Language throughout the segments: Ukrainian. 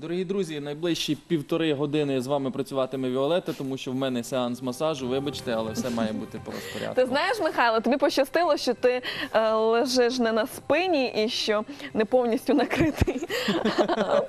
Дорогі друзі, найближчі півтори години з вами працюватиме Віолетта, тому що в мене сеанс масажу. Вибачте, але все має бути по розпорядку. Ти знаєш, Михайло, тобі пощастило, що ти е, лежиш не на спині і що не повністю накритий.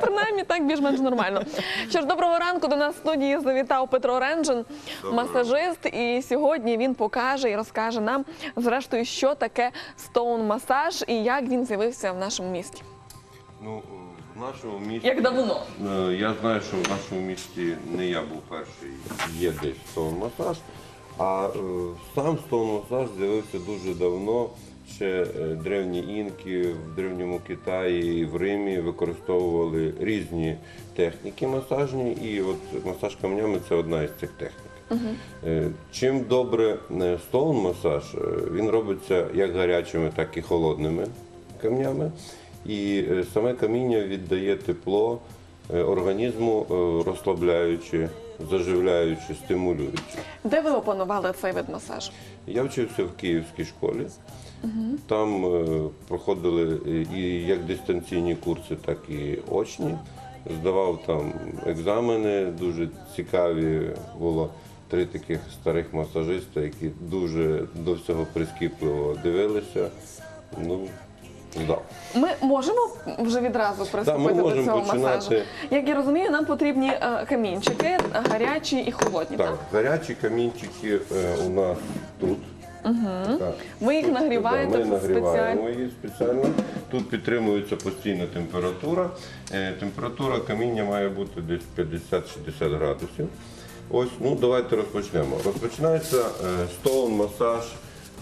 Принаймні так більш-менш нормально. Що ж, доброго ранку до нас в студії завітав Петро Ренджин, масажист. І сьогодні він покаже і розкаже нам, зрештою, що таке стоун масаж і як він з'явився в нашому місті. Ну, в нашому місті. Як давно? Е, Я знаю, що в нашому місті не я був перший, є десь масаж. А е, сам стоун масаж з'явився дуже давно. Ще е, древні інки в древньому Китаї і в Римі використовували різні техніки масажні, і от масаж камнями це одна із цих технік. Е, Чим добре е, стоун масаж, е, він робиться як гарячими, так і холодними камнями. І е, саме каміння віддає тепло е, організму, е, розслабляючи, заживляючи, стимулюючи. Де ви опанували цей вид масажу? Я вчився в київській школі. Там е, проходили і як дистанційні курси, так і очні. Здавав там екзамени, дуже цікаві було. Три таких старих масажиста, які дуже до всього прискіпливо дивилися. Ну, здав. Ми можемо вже відразу приступити до можемо цього починати. масажу. Як я розумію, нам потрібні е, камінчики гарячі і холодні. Так, Так, гарячі камінчики е, у нас тут. Так. Ви їх нагріваєте да, Ми нагріваємо спеціально. її спеціально. Тут підтримується постійна температура. Е, Температура каміння має бути десь 50-60 градусів. Ось, ну давайте розпочнемо. Розпочинається е, стоун масаж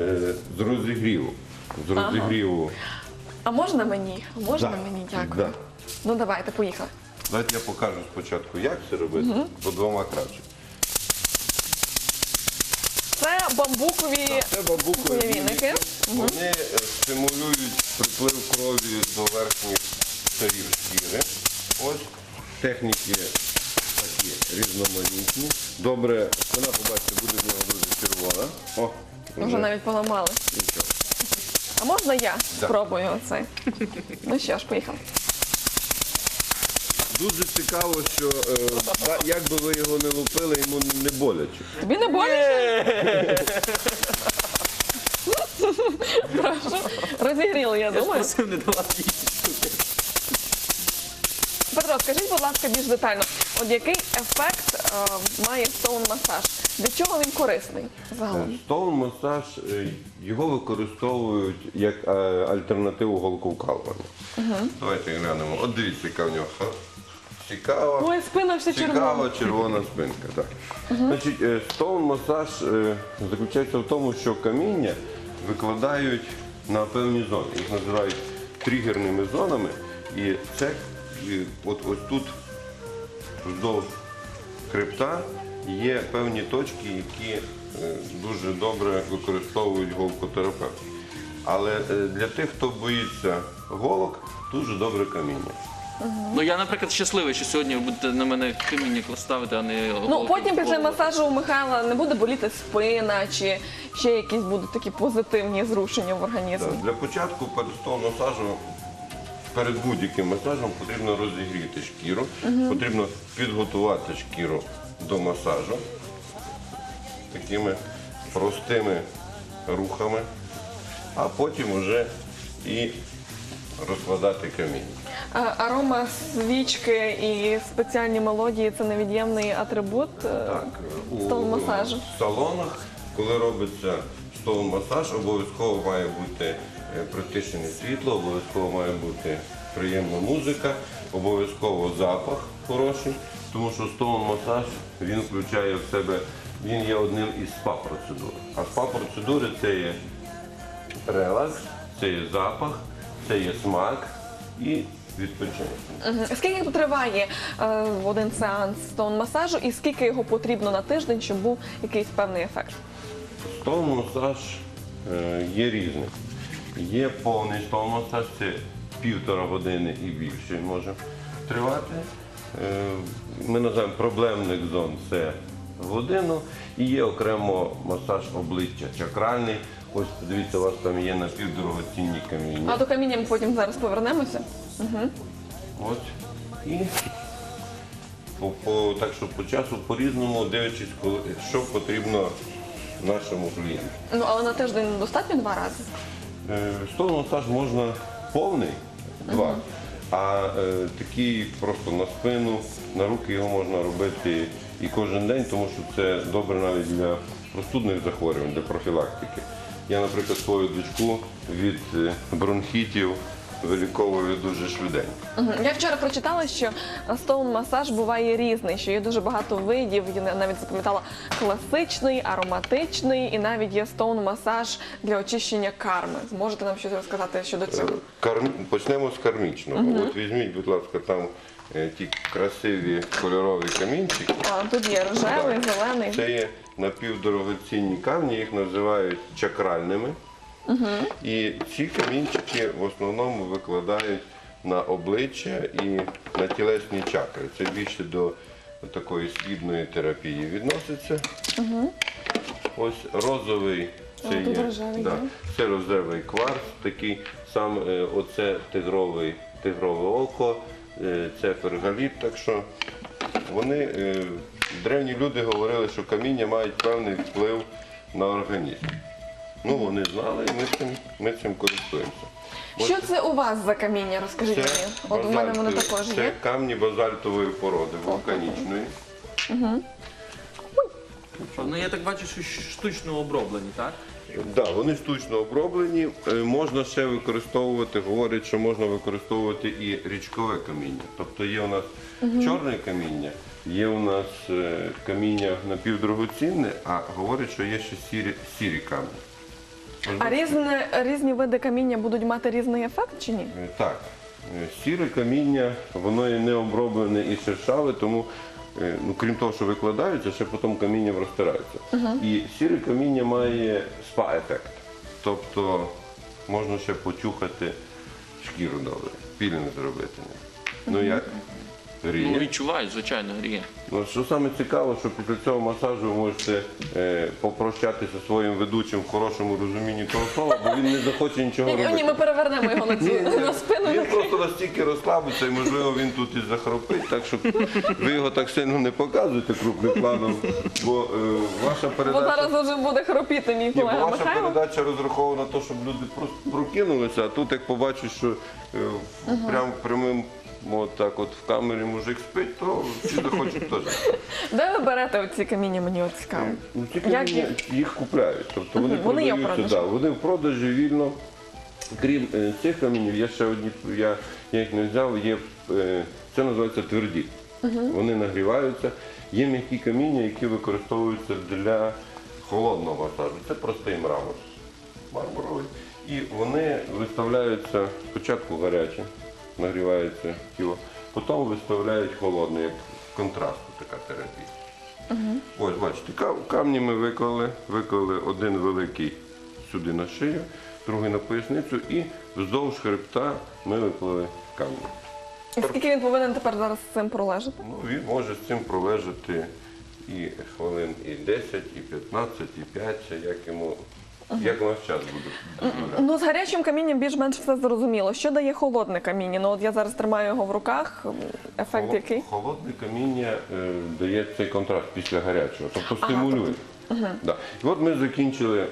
е, з розігріву. З розігріву. А можна мені? Можна Да. мені? Дякую. Да. Ну давайте, поїхали. Давайте я покажу спочатку, як це робити, бо двома краще. Це бамбукові Це бамбукові Віники. віники. Вони е, стимулюють приплив крові до верхніх шарів шкіри. Ось техніки такі різноманітні. Добре, вона, побачите, буде в нього дуже червона. О, вже навіть поламали. нічого. А можна я спробую оцей? Ну що ж, поїхали. Дуже цікаво, що е, та- як би ви його не лупили, йому не боляче. Тобі не боляче? Прошу. Розігріли, я думаю. Просив не давати. Петро, скажіть, будь ласка, більш детально, от який ефект е, має стоун масаж? Для чого він корисний загалом? Стоун масаж е, його використовують як е, альтернативу голковкалуванню. Давайте глянемо. От дивіться, яка в нього ха- цікава. Ой, спина вся червона. Цікава червона спинка. Так. Значить, е, стоун масаж е, заключається в тому, що каміння викладають на певні зони. Їх називають тригерними зонами. І це і от ось тут вздовж хребта є певні точки, які е, дуже добре використовують голкотерапевти. Але е, для тих, хто боїться голок, дуже добре каміння. Ну я, наприклад, щасливий, що сьогодні ви будете на мене каміння ставити, а не Ну голки потім в після голову. масажу у Михайла не буде боліти спина, чи ще якісь будуть такі позитивні зрушення в організмі. Так, Для початку перед того масажу, перед будь-яким масажем потрібно розігріти шкіру, потрібно підготувати шкіру до масажу такими простими рухами, а потім вже і розкладати каміння. А Арома свічки і спеціальні мелодії це невід'ємний атрибут е, Так, стоун масажу. В салонах, коли робиться стоун масаж, обов'язково має бути е, притишене світло, обов'язково має бути приємна музика, обов'язково запах хороший, тому що стоун масаж він включає в себе, він є одним із спа-процедур. А спа-процедури це є релакс, це є запах, це є смак і відпочинок. Мгм. Скільки триває е, один сеанс стоун масажу і скільки його потрібно на тиждень, щоб був якийсь певний ефект? Стоун масаж е, є різний. Є повний стоун масаж, це півтора години і більше може тривати. Е, Ми називаємо проблемних зон це годину. І є окремо масаж обличчя чакральний. Ось подивіться, у вас там є напівдорогоцінні каміння. А до каміння ми потім зараз повернемося. От. І по, по, так що по часу по-різному, дивлячись, коли, що потрібно нашому клієнту. Ну але на тиждень достатньо два рази. Е, Стол-масаж можна повний, два. А е, такий просто на спину, на руки його можна робити і кожен день, тому що це добре навіть для простудних захворювань, для профілактики. Я, наприклад, свою дочку від е, бронхітів виліковую дуже швиденько. Мгм. Я вчора прочитала, що стоун масаж буває різний, що є дуже багато видів. Я навіть запам'ятала класичний, ароматичний і навіть є стоун масаж для очищення карми. Зможете нам щось розказати щодо цього? Карм... Почнемо з кармічного. От візьміть, будь ласка, там е, ті красиві кольорові камінчики. А, тут є рожевий, зелений. Це є напівдорогоцінні камні, їх називають чакральними. І ці камінчики в основному викладають на обличчя і на тілесні чакри. Це більше до такої східної терапії відноситься. Ось розовий. Це, є, рожевий да, це рожевий кварц, такий сам е, оце тигровий, тигрове око, е, це фергаліт. Так що вони, е, древні люди говорили, що каміння мають певний вплив на організм. Ну, вони знали, і ми цим, ми цим користуємося. Що це у вас за каміння? Розкажіть мені. От у мене вони базальтові- також це є. камні базальтової породи, вулканічної. Ну я так бачу, що штучно оброблені, так? Да, вони штучно оброблені. Е, Можна ще використовувати, говорять, що можна використовувати і річкове каміння. Тобто є у нас чорне каміння, є у нас е, каміння напівдорогоцінне, а говорять, що є ще сірі, сірі камні. А різні, різні види каміння будуть мати різний ефект чи ні? Е, Так, е, сіре каміння, воно є не оброблене і шершаве, тому, е, ну, крім того, що викладаються, ще потім камінням розтираються. І сіре каміння має спа-ефект. Тобто можна ще почухати шкіру добре, пілінг зробити. Ну як? Ну Гріє. відчувають, звичайно, гріє. Ну, що саме цікаво, що після цього масажу ви можете е, попрощатися зі своїм ведучим в хорошому розумінні того слова, бо він не захоче нічого Ні, робити. ні, ми перевернемо його на, цю, на спину. Він просто настільки розслабиться, і можливо він тут і захропить, так що ви його так сильно не показуєте крупним планом, бо е, ваша Бо передача. зараз вже буде хропіти мій Ні, бо колега ваша Михайло. передача розрахована на те, щоб люди просто прокинулися, а тут як побачать, що е, прям прямим от так от в камері мужик спить, то всі захочуть теж. Де ви берете оці каміння, мені от цікаво. Ну, ці Як каміння, їх купляють. Тобто вони, Мгм, вони є в продаються, продажі. да, вони в продажі вільно. Крім е, цих камінів, є ще одні, я, я їх не взяв, є, е, це називається тверді. Вони нагріваються. Є м'які каміння, які використовуються для холодного масажу. Це простий мрамор мармуровий. І вони виставляються спочатку гаряче, нагрівається тіло, потім виставляють холодне, як контраст така терапія. Ось, бачите, камні ми виклали, виклали один великий сюди на шию, другий на поясницю і вздовж хребта ми виклали камні. І скільки він повинен тепер зараз з цим пролежати? Ну, він може з цим пролежати і хвилин і 10, і 15, і 5, це як йому, як у нас час буде. Ну, з гарячим камінням більш-менш все зрозуміло. Що дає холодне каміння? Ну, от я зараз тримаю його в руках. Ефект Холод- який? Холодне каміння е, дає цей контраст після гарячого, тобто стимулює. Да. І от ми закінчили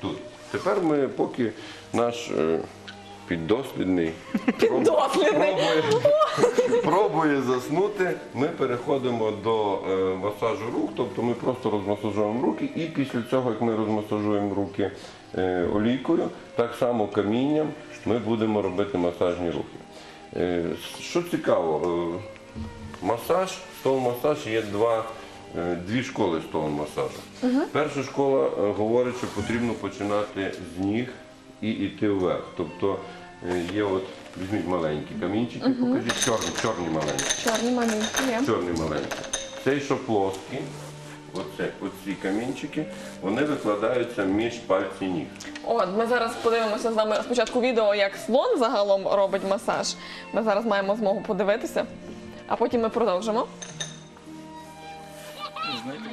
тут. Тепер ми, поки наш е, піддослідний, Піддослідний. Пробує, пробує заснути, ми переходимо до е, масажу рук, тобто ми просто розмасажуємо руки, і після цього, як ми розмасажуємо руки е, олійкою, так само камінням ми будемо робити масажні рухи. Е, що цікаво, е, масаж, стол-масаж є два. е, Дві школи стол масажу. Перша школа е, говорить, що потрібно починати з ніг і йти вверх. Тобто е, є от, візьміть маленькі камінчики, покажіть чорні, чорні маленькі. Чорний маленький є. Чорні маленькі. Цей, що плоскі, оце, оці камінчики, вони викладаються між пальці ніг. От, ми зараз подивимося з вами спочатку відео, як слон загалом робить масаж. Ми зараз маємо змогу подивитися, а потім ми продовжимо. Знаєте,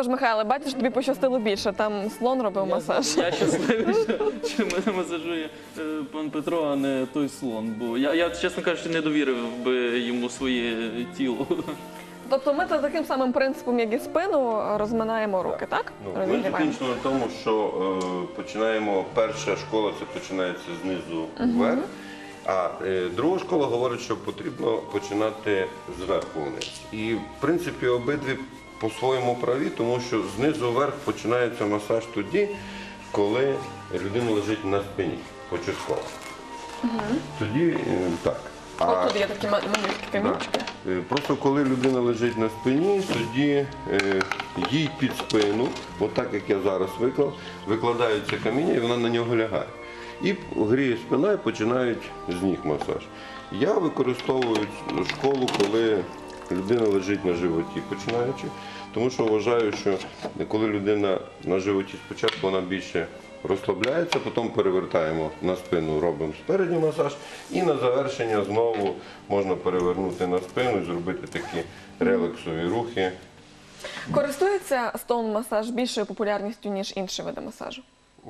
Що ж, Михайле, бачиш, тобі пощастило більше. Там слон робив масаж. Я щасливий, що, що мене масажує е, пан Петро, а не той слон. Бо я, я чесно кажучи, не довірив би йому своє тіло. Тобто ми за таким самим принципом, як і спину, розминаємо руки, так? Ну, ми Розігріваємо. закінчили на тому, що е, починаємо, перша школа це починається знизу вверх, а е, друга школа говорить, що потрібно починати зверху вниз. І в принципі обидві по-своєму праві, тому що знизу вверх починається масаж тоді, коли людина лежить на спині, початково. Тоді е, так. От тут є такі ма- малюскі камінчики. Е, Просто коли людина лежить на спині, тоді е, їй під спину, отак як я зараз виклав, викладається каміння і вона на нього лягає. І гріє спина і починають з ніг масаж. Я використовую школу, коли людина лежить на животі, починаючи, тому що вважаю, що коли людина на животі спочатку вона більше розслабляється, потім перевертаємо на спину, робимо спереді масаж, і на завершення знову можна перевернути на спину і зробити такі релаксові рухи. Користується стоун масаж більшою популярністю, ніж інші види масажу.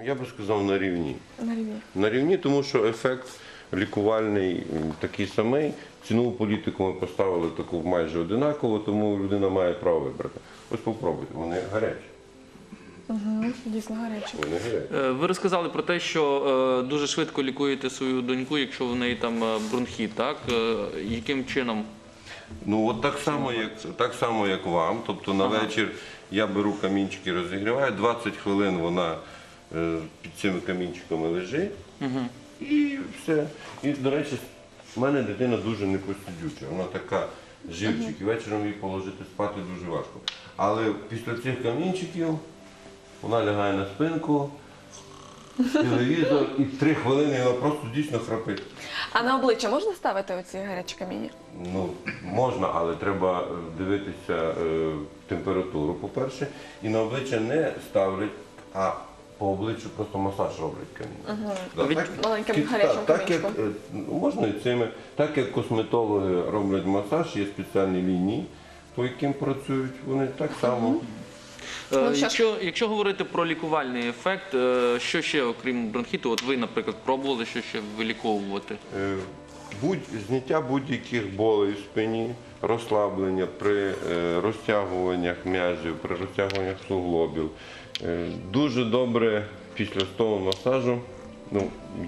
Я би сказав на рівні. На рівні. На рівні, тому що ефект лікувальний такий самий. Цінову політику ми поставили таку майже одинаково, тому людина має право вибрати. Ось попробуйте, вони гарячі. Дійсно. Вони гарячі. Е, Ви розказали про те, що е, дуже швидко лікуєте свою доньку, якщо в неї там е, бронхіт, так? Яким чином? Ну от так само, як так само, як вам. Тобто на вечір я беру камінчики, розігріваю, 20 хвилин вона під цими камінчиками лежить. І все. І, до речі, в мене дитина дуже непосидюча. Вона така живчик, і вечором її положити спати дуже важко. Але після цих камінчиків вона лягає на спинку, телевізор, і три хвилини вона просто дійсно храпить. А на обличчя можна ставити оці гарячі каміння? Ну, можна, але треба е, дивитися е, температуру, по-перше, і на обличчя не ставлять, а по обличчю просто масаж роблять камінь. Да, Від- Маленьким ки- гарячим так, так як, камінчиком. е, можна і цими, так як косметологи роблять масаж, є спеціальні лінії, по яким працюють вони так само. Е, Ну, що ж. Якщо, якщо говорити про лікувальний ефект, е, що ще, окрім бронхіту, от ви, наприклад, пробували що ще виліковувати? Е, Будь, зняття будь-яких болей в спині, розслаблення при е, розтягуваннях м'язів, при розтягуваннях суглобів. Е, дуже добре після того масажу ну,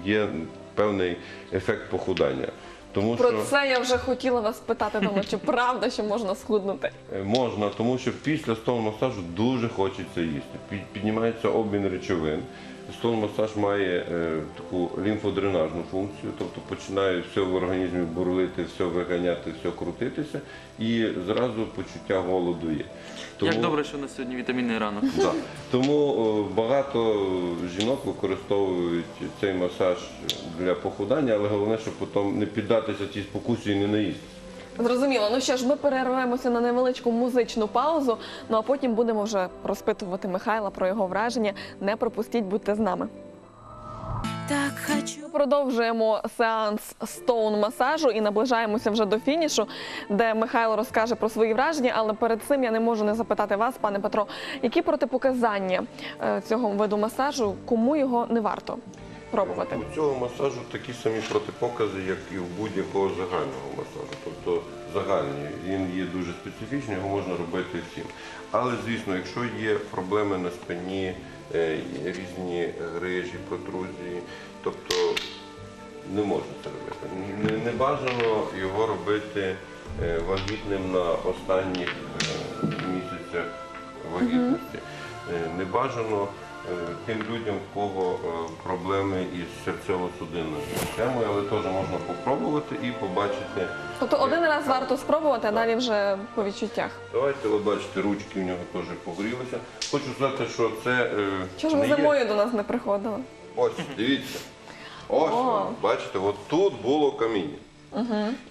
є певний ефект похудання. Тому Про що це я вже хотіла вас питати, тому чи правда, що можна схуднути? е, можна, тому що після столу масажу дуже хочеться їсти. Під- Піднімається обмін речовин. Стол масаж має е, таку лімфодренажну функцію, тобто починає все в організмі бурлити, все виганяти, все крутитися, і зразу почуття голоду є. Як добре, що у нас сьогодні вітамінний ранок. Да. Тому е, багато жінок використовують цей масаж для похудання, але головне, щоб потім не піддатися цій спокусі і не наїсти. Зрозуміло. Ну що ж, ми перервемося на невеличку музичну паузу. Ну а потім будемо вже розпитувати Михайла про його враження. Не пропустіть, будьте з нами. Так хочу. Ми продовжуємо сеанс стоун масажу і наближаємося вже до фінішу, де Михайло розкаже про свої враження. Але перед цим я не можу не запитати вас, пане Петро, які протипоказання е, цього виду масажу, кому його не варто пробувати? У цього масажу такі самі протипокази, як і у будь-якого загального масажу. Тобто загальний, він є дуже специфічний, його можна робити всім. Але, звісно, якщо є проблеми на спині, е, різні грижі, протрузії, тобто не можна це робити. Не, бажано його робити е, вагітним на останніх е, місяцях вагітності. Не бажано тим людям, в кого е, проблеми із серцево-судинною системою, але теж можна попробувати і побачити. Тобто один раз варто спробувати, а далі вже по відчуттях. Давайте, ви бачите, ручки в нього теж погрілися. Хочу сказати, що це е, Чого ж ви є- зимою до нас не приходили? Ось, дивіться. Ось, О. бачите, от тут було каміння.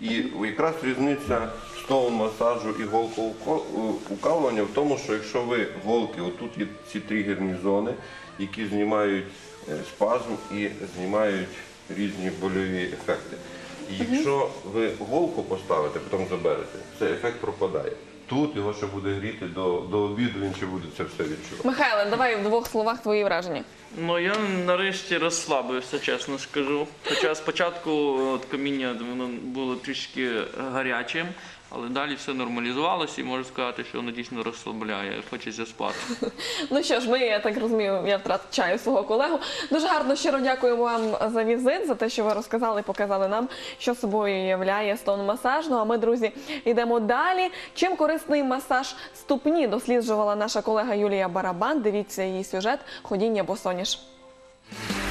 І якраз різниця стоун масажу і голкоукалування в тому, що якщо ви голки, отут є ці тригерні зони, які знімають е, спазм і знімають різні больові ефекти. Якщо ви голку поставите, потім заберете, цей ефект пропадає. тут, його ще буде гріти до, обіду, він ще буде це все відчувати. Михайле, давай в двох словах твої враження. Ну я нарешті розслабився, чесно скажу. Хоча спочатку от, каміння воно було трішки гарячим, але далі все нормалізувалося і можу сказати, що воно дійсно розслабляє, хочеться спати. Ну що ж, ми, я так розумію, я втрачаю свого колегу. Дуже гарно щиро дякуємо вам за візит, за те, що ви розказали показали нам, що собою являє стон масаж. Ну а ми, друзі, йдемо далі. Чим корисний масаж ступні досліджувала наша колега Юлія Барабан. Дивіться її сюжет Ходіння años.